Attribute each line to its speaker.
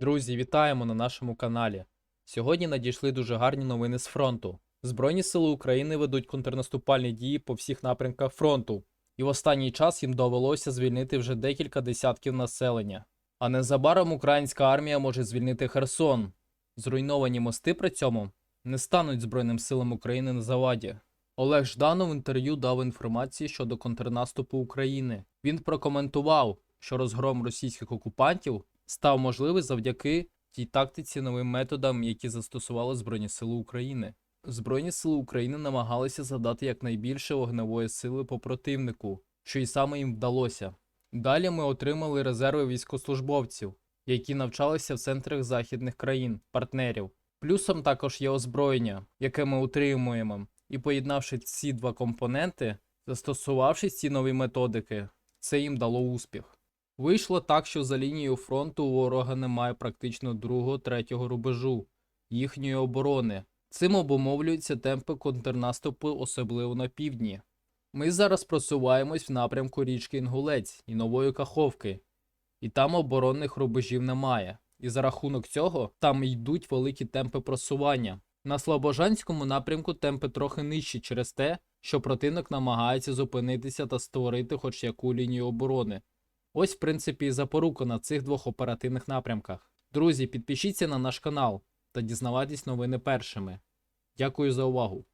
Speaker 1: Друзі, вітаємо на нашому каналі. Сьогодні надійшли дуже гарні новини з фронту. Збройні сили України ведуть контрнаступальні дії по всіх напрямках фронту, і в останній час їм довелося звільнити вже декілька десятків населення. А незабаром українська армія може звільнити Херсон. Зруйновані мости при цьому не стануть Збройним силам України на заваді. Олег Жданов в інтерв'ю дав інформації щодо контрнаступу України. Він прокоментував, що розгром російських окупантів став можливий завдяки тій тактиці новим методам, які застосували Збройні Сили України. Збройні сили України намагалися задати якнайбільше вогневої сили по противнику, що й саме їм вдалося. Далі ми отримали резерви військовослужбовців, які навчалися в центрах західних країн, партнерів. Плюсом також є озброєння, яке ми утримуємо, і поєднавши ці два компоненти, застосувавши ці нові методики, це їм дало успіх. Вийшло так, що за лінією фронту у ворога немає практично другого, третього рубежу їхньої оборони. Цим обумовлюються темпи контрнаступу, особливо на півдні. Ми зараз просуваємось в напрямку річки Інгулець і Нової Каховки, і там оборонних рубежів немає. І за рахунок цього там йдуть великі темпи просування. На Слобожанському напрямку темпи трохи нижчі через те, що противник намагається зупинитися та створити хоч яку лінію оборони. Ось, в принципі, і запорука на цих двох оперативних напрямках. Друзі, підпишіться на наш канал та дізнавайтесь новини першими. Дякую за увагу.